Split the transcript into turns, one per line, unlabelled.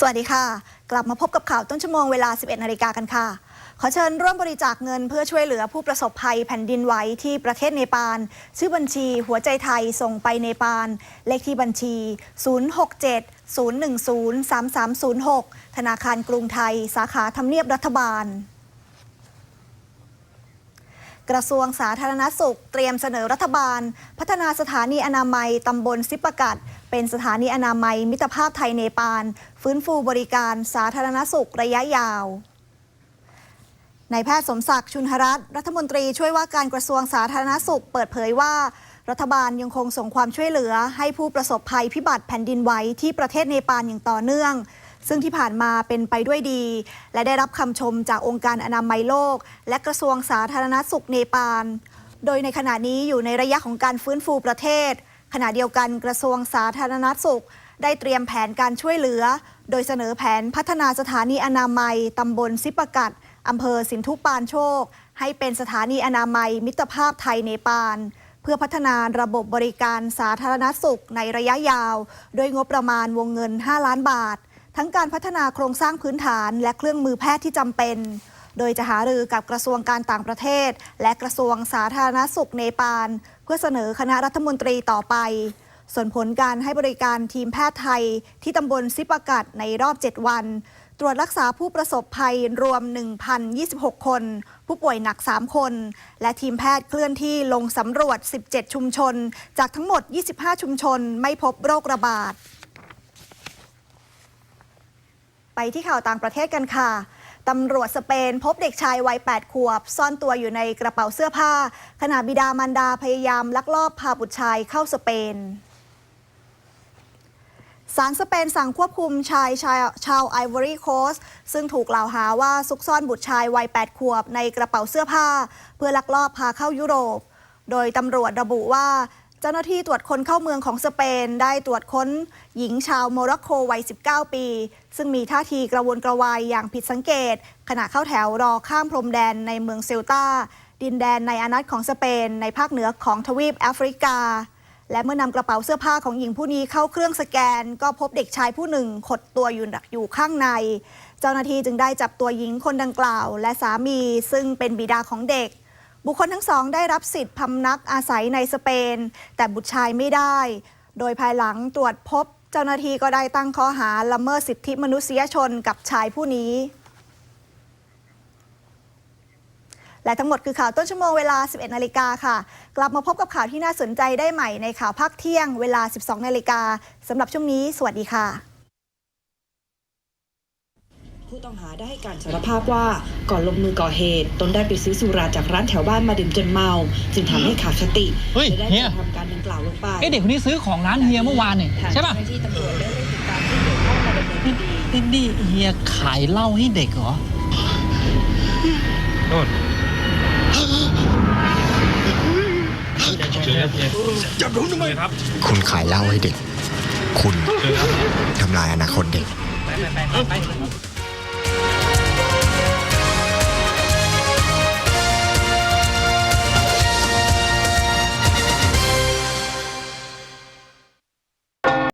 สวัสดีค่ะ กลับมาพบกับข่าวต้นชั่วโมงเวลา 11 นาฬิกากันค่ะ ขอเชิญร่วมบริจาคเงินเพื่อช่วยเหลือผู้ประสบภัยแผ่นดินไหวที่ประเทศเนปาล ชื่อบัญชีหัวใจไทยส่งไปเนปาล เลขที่บัญชี 067 010 3306 ธนาคารกรุงไทย สาขาทำเนียบรัฐบาล กระทรวงสาธารณสุข เตรียมเสนอรัฐบาล พัฒนาสถานีอนามัยตำบลซิปปกัด เป็นสถานีอนามัยมิตรภาพไทยเนปาล ฟื้นฟูบริการสาธารณสุขระยะยาวนายแพทย์สมศักดิ์ชุนหรัตน์รัฐมนตรีช่วยว่าการกระทรวงสาธารณสุข เปิดเผยว่า รัฐบาลยังคงส่งความช่วยเหลือ ให้ผู้ประสบภัยพิบัติแผ่นดินไหวที่ประเทศเนปาลอย่างต่อเนื่อง ซึ่งที่ผ่านมาเป็นไปด้วยดี และได้รับคำชมจากองค์การอนามัยโลก และกระทรวงสาธารณสุขเนปาล โดยในขณะนี้อยู่ในระยะของการฟื้นฟูประเทศ ขณะเดียวกันกระทรวงสาธารณสุข ได้เตรียมแผนการช่วยเหลือ โดยเสนอแผนพัฒนาสถานีอนามัยตำบลซิปกัดอำเภอสินธุปานโชค ให้เป็นสถานีอนามัยมิตรภาพไทยเนปาลเพื่อพัฒนาระบบบริการสาธารณสุขในระยะยาวโดยงบประมาณวงเงิน 5 ล้านบาท ทั้งการพัฒนาโครงสร้างพื้นฐานและเครื่องมือแพทย์ที่จำเป็น โดยจะหารือกับกระทรวงการต่างประเทศ และกระทรวงสาธารณสุขเนปาล เพื่อเสนอคณะรัฐมนตรีต่อไป ส่วนผลการให้บริการทีมแพทย์ไทย ที่ตำบลซิปะกัดในรอบ 7 วัน ตรวจรักษาผู้ประสบภัยรวม 1,026 คน ผู้ป่วยหนัก 3 คน และทีมแพทย์เคลื่อนที่ลงสำรวจ 17 ชุมชน จากทั้งหมด 25 ชุมชน ไม่พบโรคระบาด ไปที่ข่าวต่างประเทศกันค่ะ ตำรวจสเปนพบเด็กชายวัย 8 ขวบ ซ่อนตัวอยู่ในกระเป๋าเสื้อผ้า ขณะบิดามารดาพยายามลักลอบพาบุตรชายเข้าสเปนศาลสเปนสั่งควบคุมชายชาวชาวไอวอรี่โคสซึ่งถูกกล่าวหาว่าซุกซ่อนบุตรชายวัย 8 ขวบในกระเป๋าเสื้อผ้า เพื่อลักลอบพาเข้ายุโรป โดยตำรวจระบุว่า เจ้าหน้าที่ตรวจคนเข้าเมืองของสเปน ได้ตรวจค้นหญิงชาวโมร็อกโกวัย 19 ปี ซึ่งมีท่าทีกระวนกระวายอย่างผิดสังเกต ขณะเข้าแถวรอข้ามพรมแดนในเมืองเซลตาดินแดนในอานัตของสเปน ในภาคเหนือของทวีปแอฟริกา และเมื่อนำกระเป๋าเสื้อผ้าของหญิงผู้นี้เข้าเครื่องสแกน ก็พบเด็กชายผู้หนึ่งขดตัวอยู่อยู่ข้างใน เจ้าหน้าที่จึงได้จับตัวหญิงคนดังกล่าว และสามีซึ่งเป็นบิดาของเด็ก บุคคลทั้งสองได้รับสิทธิ์พำนักอาศัยในสเปน แต่บุตรชายไม่ได้ โดยภายหลังตรวจพบเจ้าหน้าที่ก็ได้ตั้งข้อหาละเมิดสิทธิมนุษยชนกับชายผู้นี้ และทั้งหมดคือข่าวต้นชั่วโมงเวลา 11 นาฬิกาค่ะ กลับมาพบกับข่าวที่น่าสนใจได้ใหม่ในข่าวภาคเที่ยงเวลา 12 นาฬิกาสำหรับช่วงนี้ สวัสดีค่ะ
ผู้ต้องหาได้ให้การสารภาพว่าก่อนลงมือก่อเหตุตนได้ไปซื้อสุราจากร้านแถวบ้านมาดื่มจนเมา จึงทำให้ขาดสติ
เฮ้ย
และได้
เฮี
ก
ย
ระทำการดังกล่าวลงไป
ไอเด็กคนนี้ซื้อของร้านเฮียเมื่อวานนี่
ทาง
ใช่ป่ะ
เจ้าหน้าที่ตำรวจได้เร่งติดตามผู้เกี่ยวข้องมาดำเนินคดี
นี่นี่เฮียขายเหล้าให้เด็กเหรอ
โน่น
อย่ารู้ทำไม
ครับ
คุณขายเหล้าให้เด็ก คุณทำลายอนาคตเด็ก
ไปไปไปไป